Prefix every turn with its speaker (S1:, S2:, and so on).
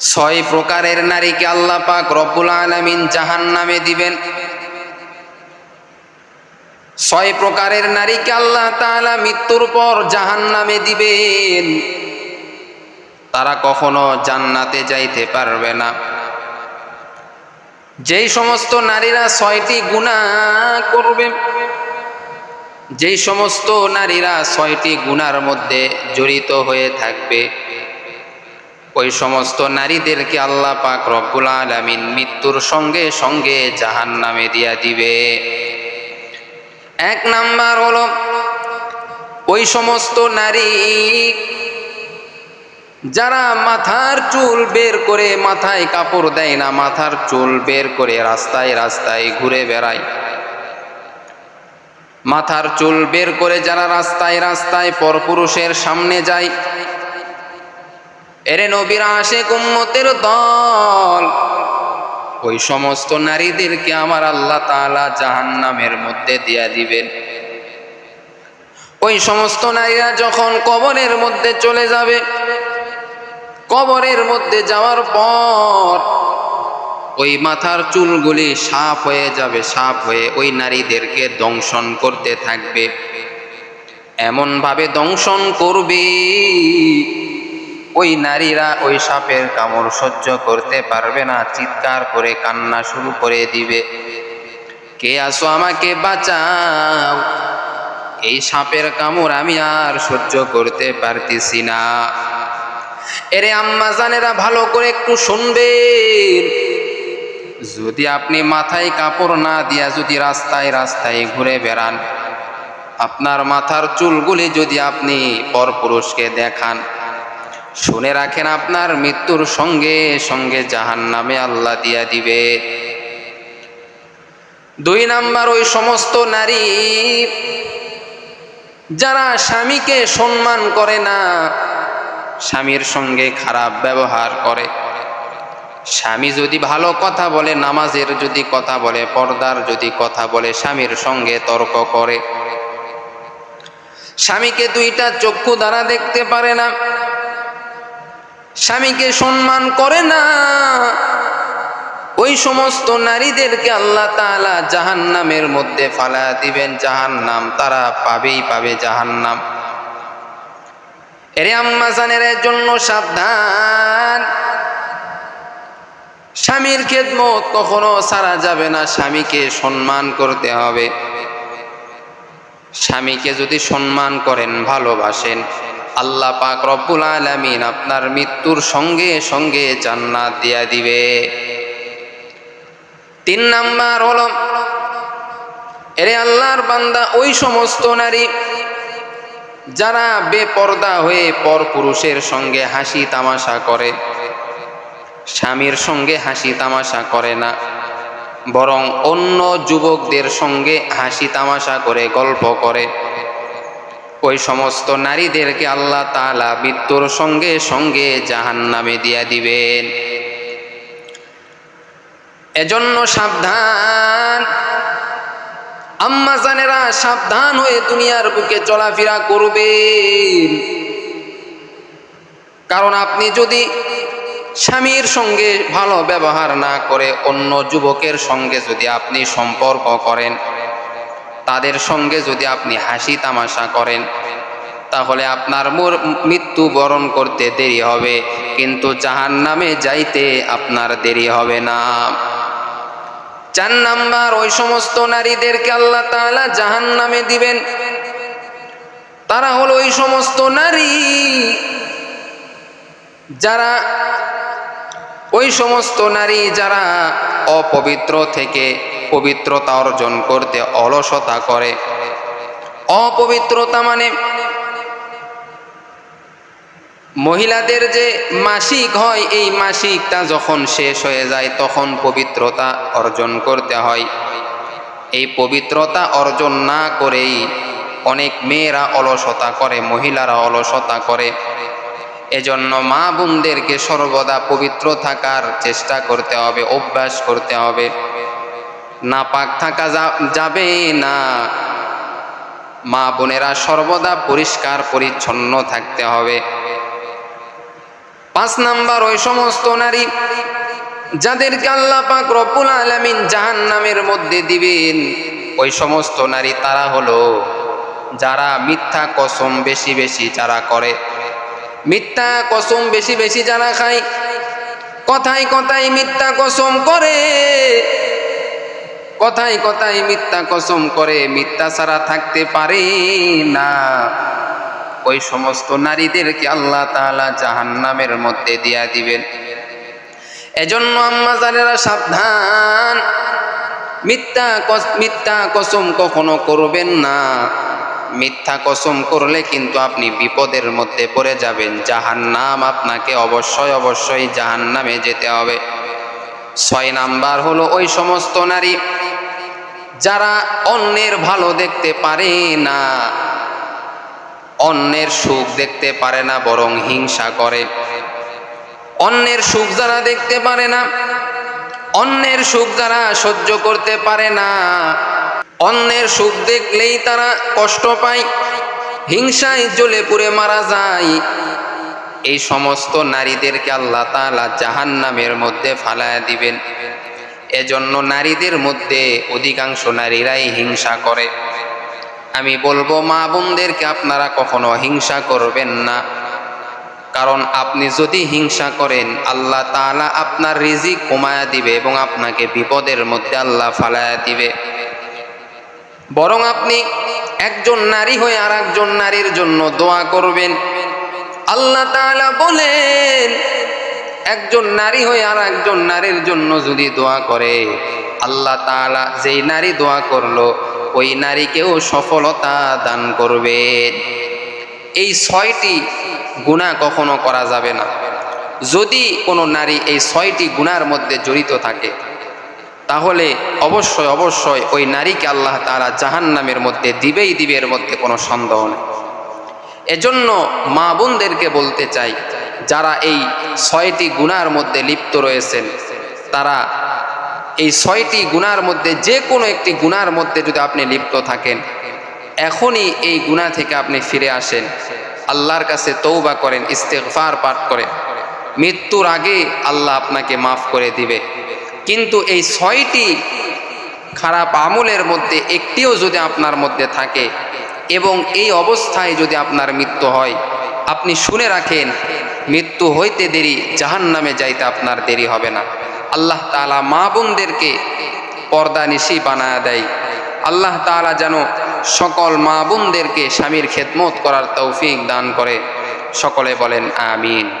S1: ছয় প্রকারের নারীকে আল্লাহ পাক রব্বুল আলামিন জাহান নামে দিবেন। ছয় প্রকারের নারীকে আল্লাহ তাআলা মৃত্যুর পর জাহান নামে দিবেন। তারা কখনো জান্নাতে যাইতে পারবে না। যেই সমস্ত নারীরা ছয়টি গুণা করবে, যেই সমস্ত নারীরা ছয়টি গুণার মধ্যে জড়িত হয়ে থাকবে ওই সমস্ত নারীদেরকে আল্লাহ পাক রব্বুল আলামিন মৃত্যুর সঙ্গে সঙ্গে জাহান নামে দিয়া দিবে। এক নাম্বার হলো, ওই সমস্ত নারী যারা মাথার চুল বের করে মাথায় কাপড় দেয় না, মাথার চুল বের করে রাস্তায় রাস্তায় ঘুরে বেড়ায়। মাথার চুল বের করে যারা রাস্তায় রাস্তায় পরপুরুষের সামনে যায় এরে নবীর আসে কুম্মতের দল। ওই সমস্ত নারীদেরকে আমার আল্লাহ তাআলা জাহান্নামের মধ্যে দিয়া দিবেন। ওই সমস্ত নারীরা যখন কবরের মধ্যে চলে যাবে, কবরের মধ্যে যাওয়ার পর ওই মাথার চুলগুলি সাপ হয়ে যাবে সাপ হয়ে ওই নারীদেরকে দংশন করতে থাকবে। এমনভাবে দংশন করবে ওই নারীরা ওই সাপের কামড় সহ্য করতে পারবে না, চিৎকার করে কান্না শুরু করে দিবে। কে আসো আমাকে বাঁচাও, এই সাপের কামড় আমি আর সহ্য করতে পারতেছি না। এরে আম্মা জানেরা ভালো করে একটু শুনবেন। যদি আপনি মাথায় কাপড় না দিয়া যদি রাস্তায় রাস্তায় ঘুরে বেড়ান, আপনার মাথার চুলগুলি যদি আপনি পরপুরুষকে দেখান শুনে রাখেন আপনার মৃত্যুর সঙ্গে সঙ্গে জাহান নামে আল্লাহ দিয়া দিবে। দুই নাম্বার, ওই সমস্ত নারী যারা স্বামীকে সম্মান করে না, স্বামীর সঙ্গে খারাপ ব্যবহার করে। স্বামী যদি ভালো কথা বলে, নামাজের যদি কথা বলে, পর্দার যদি কথা বলে, স্বামীর সঙ্গে তর্ক করে। স্বামীকে দুইটা চক্ষু দ্বারা দেখতে পারে না। স্বামীকে সম্মান করে না। ওই সমস্ত নারীদেরকে আল্লাহ তাআলা জাহান্নামের মধ্যে ফালা দিবেন জাহান নাম তারা পাবেই পাবে জাহান্নাম। এরে আম্মা জানের জন্য সাবধান। স্বামীর খেদমত কখনো সারা যাবে না, স্বামীকে সম্মান করতে হবে। স্বামীকে যদি সম্মান করেন, ভালোবাসেন আল্লাহ পাক রব্বুল আলামিন আপনার মৃত্যুর সঙ্গে সঙ্গে জান্নাত দিয়া দিবে। তিন নাম্বার হলো, এরে আল্লাহর বান্দা, ওই সমস্ত নারী যারা বেপর্দা হয়ে পর পুরুষের সঙ্গে হাসি তামাশা করে, স্বামীর সঙ্গে হাসি তামাশা করে না, বরং অন্য যুবকদের সঙ্গে হাসি তামাশা করে, গল্প করে। ওই সমস্ত নারীদেরকে আল্লাহ তাআলা মৃত্যুর সঙ্গে সঙ্গে জাহান নামে দিয়া দিবেন। এজন্য সাবধান। আম্মাজানেরা সাবধান হয়ে দুনিয়ার বুকে চলাফেরা করবেন। কারণ আপনি যদি স্বামীর সঙ্গে ভালো ব্যবহার না করে অন্য যুবকের সঙ্গে যদি আপনি সম্পর্ক করেন তাদের সঙ্গে যদি আপনি হাসি তামাশা করেন, তাহলে আপনার মৃত্যু বরণ করতে দেরি হবে, কিন্তু জাহান নামে যাইতে আপনার দেরি হবে না। চার নাম্বার, ওই সমস্ত নারীদেরকে আল্লাহ তালা জাহান নামে দিবেন। তারা হলো ওই সমস্ত নারী যারা, ওই সমস্ত নারী যারা অপবিত্র থেকে পবিত্রতা অর্জন করতে অলসতা করে। অপবিত্রতা মানে মহিলাদের যে মাসিক হয়, এই মাসিকটা যখন শেষ হয়ে যায়, তখন পবিত্রতা অর্জন করতে হয়। এই পবিত্রতা অর্জন না করেই অনেক মেয়েরা অলসতা করে, মহিলারা অলসতা করে। এজন্য মা বোনদেরকে সর্বদা পবিত্র থাকার চেষ্টা করতে হবে, অভ্যাস করতে হবে। না পাক থাকা যাবে না। মা বোনেরা সর্বদা পরিষ্কার পরিচ্ছন্ন থাকতে হবে। পাঁচ নাম্বার, ওই সমস্ত নারী যাদেরকে আল্লাহ পাক রব্বুল আলামিন জাহান্নামের মধ্যে দিবেন, ওই সমস্ত নারী তারা হলো যারা মিথ্যা কসম বেশি বেশি যারা করে। মিথ্যা কসম বেশি বেশি যারা খায়, কথায় কথায় মিথ্যা কসম করে। কথায় কথায় মিথ্যা কসম করে, মিথ্যা ছাড়া থাকতে পারে না। ওই সমস্ত নারীদেরকে আল্লাহ তাআলা জাহান্নামের মধ্যে দিয়া দিবেন। এজন্য আম্মা জানেরা সাবধান। মিথ্যা মিথ্যা কসম কখনো করবেন না। মিথ্যা কসম করলে কিন্তু আপনি বিপদের মধ্যে পড়ে যাবেন। জাহান্নাম আপনাকে অবশ্যই অবশ্যই জাহান্নামে যেতে হবে। ছয় নাম্বার হলো ওই সমস্ত নারী যারা অন্যের ভালো দেখতে পারে না, অন্যের সুখ দেখতে পারে না, বরং হিংসা করে। অন্যের সুখ যারা দেখতে পারে না, অন্যের সুখ যারা সহ্য করতে পারে না, অন্যের সুখ দেখলেই তারা কষ্ট পায়, হিংসায় জ্বলে পুড়ে মারা যায়। এই সমস্ত নারীদেরকে আল্লাহ তাআলা জাহান্নামের মধ্যে ফালায়া দিবেন। এজন্য নারীদের মধ্যে অধিকাংশ নারীরাই হিংসা করে। আমি বলব, মা বোনদেরকে আপনারা কখনো হিংসা করবেন না। কারণ আপনি যদি হিংসা করেন, আল্লাহ তাআলা আপনার রিজিক কমায়া দিবে এবং আপনাকে বিপদের মধ্যে আল্লাহ ফালায়া দিবে। বরং আপনি একজন নারী হয়ে আর একজন নারীর জন্য দোয়া করবেন। আল্লাহ তাআলা বলেন একজন নারী হয়ে আর একজন নারীর জন্য যদি দোয়া করে, আল্লাহ তাআলা যেই নারী দোয়া করল, ওই নারীকেও সফলতা দান করবে। এই ছয়টি গুণা কখনো করা যাবে না। যদি কোনো নারী এই ছয়টি গুণার মধ্যে জড়িত থাকে, তাহলে অবশ্যই অবশ্যই ওই নারীকে আল্লাহ তারা জাহান্নামের মধ্যে দিবেই দিবে এর মধ্যে কোনো সন্দেহ নেই। এজন্য মা বোনদেরকে বলতে চাই যারা এই ছয়টি গুণার মধ্যে লিপ্ত রয়েছেন, তারা এই ছয়টি গুণার মধ্যে যে কোনো একটি গুণার মধ্যে যদি আপনি লিপ্ত থাকেন, এখনই এই গুণা থেকে আপনি ফিরে আসেন। আল্লাহর কাছে তৌবা করেন, ইস্তেগফার পাঠ করেন। মৃত্যুর আগে আল্লাহ আপনাকে মাফ করে দিবে। কিন্তু এই ছয়টি খারাপ আমলের মধ্যে একটিও যদি আপনার মধ্যে থাকে এবং এই অবস্থায় যদি আপনার মৃত্যু হয়, আপনি শুনে রাখেন মৃত্যু হইতে দেরি জাহান নামে যাইতে আপনার দেরি হবে না। আল্লাহ তালা মা বোনদেরকে পর্দা নিশি বানায় দেয়। আল্লাহ তালা যেন সকল মা বোনদেরকে স্বামীর খেদমত করার তৌফিক দান করে। সকলে বলেন, আমিন।